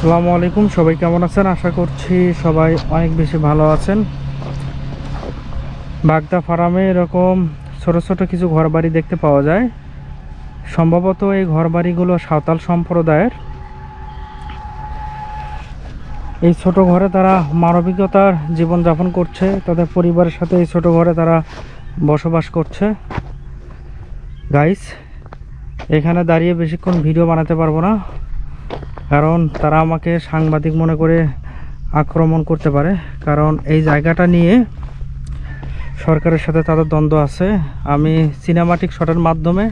আসসালামু আলাইকুম, সবাই কেমন আছেন? আশা করছি সবাই অনেক বেশি ভালো আছেন। বাগদা ফার্মে এরকম ছোট ছোট কিছু ঘরবাড়ি দেখতে পাওয়া যায়। সম্ভবত এই ঘরবাড়িগুলো সাঁওতাল সম্প্রদায়ের। এই ছোট ঘরে তারা মানবিকতার জীবনযাপন করছে, তাদের পরিবারের সাথে এই ছোট ঘরে তারা বসবাস করছে। গাইস এখানে দাঁড়িয়ে বেশিক্ষণ ভিডিও বানাতে পারব না। কারণ তারা আমাকে সাংবাদিক মনে করে আক্রমণ করতে পারে। কারণ এই জায়গাটা নিয়ে সরকারের সাথে তাদের দ্বন্দ্ব আছে। আমি সিনেমাটিক শটের মাধ্যমে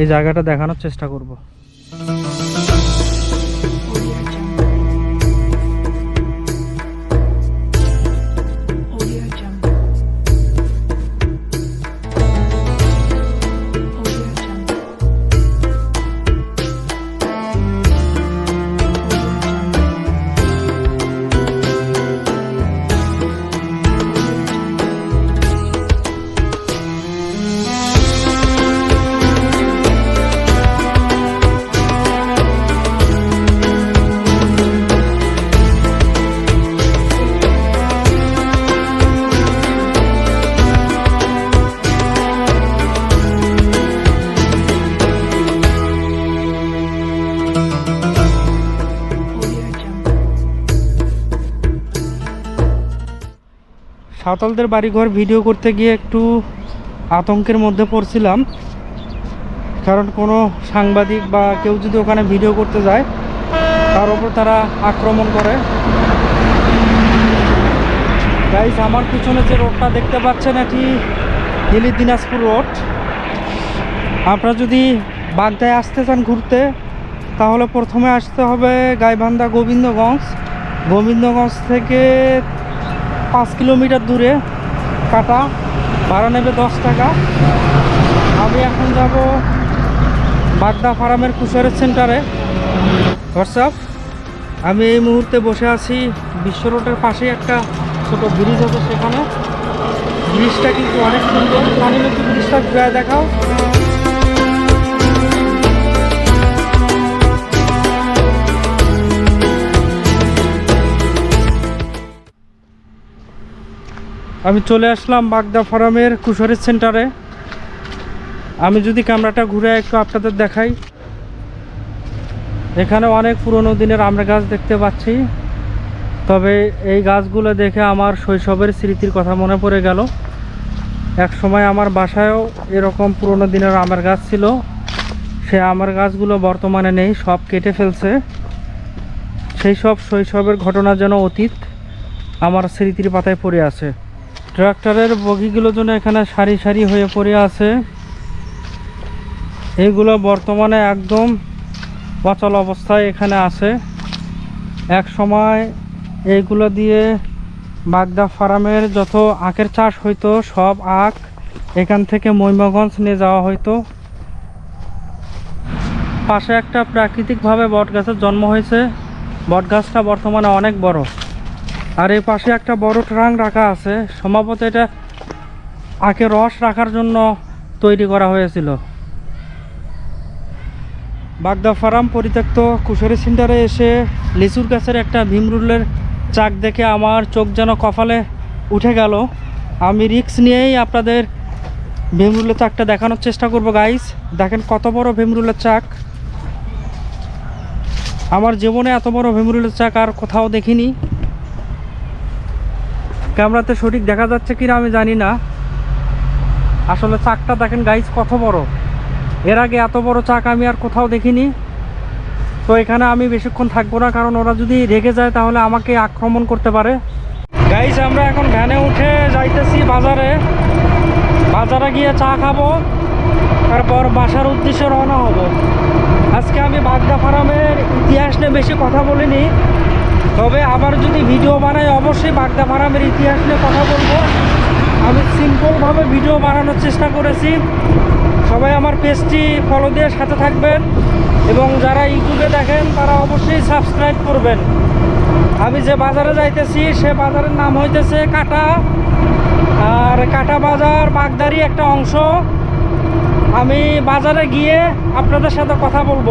এই জায়গাটা দেখানোর চেষ্টা করব। সাঁওতালদের বাড়িঘর ভিডিও করতে গিয়ে একটু আতঙ্কের মধ্যে পড়ছিলাম। কারণ কোনো সাংবাদিক বা কেউ যদি ওখানে ভিডিও করতে যায়, তার উপর তারা আক্রমণ করে। গাইজ আমার পিছনে যে রোডটা দেখতে পাচ্ছেন, এটি হিলি দিনাজপুর রোড। আপনারা যদি বাগদায় আসতে চান ঘুরতে, তাহলে প্রথমে আসতে হবে গাইবান্ধা গোবিন্দগঞ্জ। গোবিন্দগঞ্জ থেকে পাঁচ কিলোমিটার দূরে কাটা, ভাড়া নেবে দশ টাকা। আমি এখন যাব বাগদা ফার্মের কুশারের সেন্টারে। হোয়াটসঅ্যাপ? আমি এই মুহূর্তে বসে আছি বিশ্ব রোডের পাশেই একটা ছোট ব্রিজ আছে সেখানে। ব্রিজটা কিন্তু অনেক সুন্দর। একটু ব্রিজটা ঘুরে দেখাও। আমি চলে আসলাম বাগদা ফার্মের কুশরের সেন্টারে। আমি যদি ক্যামেরাটা ঘুরে একটু আপনাদের দেখাই। এখানে অনেক পুরনো দিনের আমরা গাছ দেখতে পাচ্ছি। তবে এই গাছগুলো দেখে আমার শৈশবের স্মৃতির কথা মনে পড়ে গেল। এক সময় আমার বাসায়ও এরকম পুরনো দিনের আমের গাছ ছিল। সে আমের গাছগুলো বর্তমানে নেই, সব কেটে ফেলছে। সেই সব শৈশবের ঘটনা যেন অতীত আমার স্মৃতির পাতায় পড়ে আছে। ট্রাক্টরের বগিগুলো যেন এখানে সারি সারি হয়ে পড়ে আছে। এইগুলো বর্তমানে একদম অচল অবস্থায় এখানে আছে। এক সময় এইগুলো দিয়ে বাগদা ফার্মের যত আখের চাষ হইতো, সব আখ এখান থেকে মৈমগঞ্জ নিয়ে যাওয়া হইতো। পাশে একটা প্রাকৃতিকভাবে বট গাছের জন্ম হয়েছে। বট গাছটা বর্তমানে অনেক বড়। আর এই পাশে একটা বড় ট্রাঙ্ক রাখা আছে। সম্ভবত এটা আখের রস রাখার জন্য তৈরি করা হয়েছিল। বাগদা ফার্ম পরিত্যক্ত কুশরি সেন্টারে এসে লিচুর গাছের একটা ভীমরুলের চাক দেখে আমার চোখ যেন কপালে উঠে গেল। আমি রিক্স নিয়েই আপনাদের ভীমরুলের চাকটা দেখানোর চেষ্টা করব, গাইস। দেখেন কত বড় ভীমরুলের চাক। আমার জীবনে এত বড় ভীমরুলের চাক আর কোথাও দেখিনি। ক্যামেরাতে সঠিক দেখা যাচ্ছে কিনা আমি জানি না। আসলে চাকটা দেখেন গাইজ কত বড়। এর আগে এত বড় চাক আমি আর কোথাও দেখিনি। তো এখানে আমি বেশিক্ষণ থাকব না, কারণ ওরা যদি রেগে যায় তাহলে আমাকে আক্রমণ করতে পারে। গাইজ আমরা এখন ভ্যানে উঠে যাইতেছি বাজারে। বাজারে গিয়ে চা খাব, তারপর বাসার উদ্দেশ্যে রওনা হব। আজকে আমি বাগদা ফার্মের ইতিহাস নিয়ে বেশি কথা বলিনি। তবে আবার যদি ভিডিও বানাই, অবশ্যই বাগদা ফার্মের ইতিহাস নিয়ে কথা বলব। আমি সিম্পলভাবে ভিডিও বানানোর চেষ্টা করেছি। সবাই আমার পেজটি ফলো দিয়ে সাথে থাকবেন এবং যারা ইউটিউবে দেখেন, তারা অবশ্যই সাবস্ক্রাইব করবেন। আমি যে বাজারে যাইতেছি, সে বাজারের নাম হইতেছে কাটা। আর কাটা বাজার বাগদারি একটা অংশ। আমি বাজারে গিয়ে আপনাদের সাথে কথা বলব।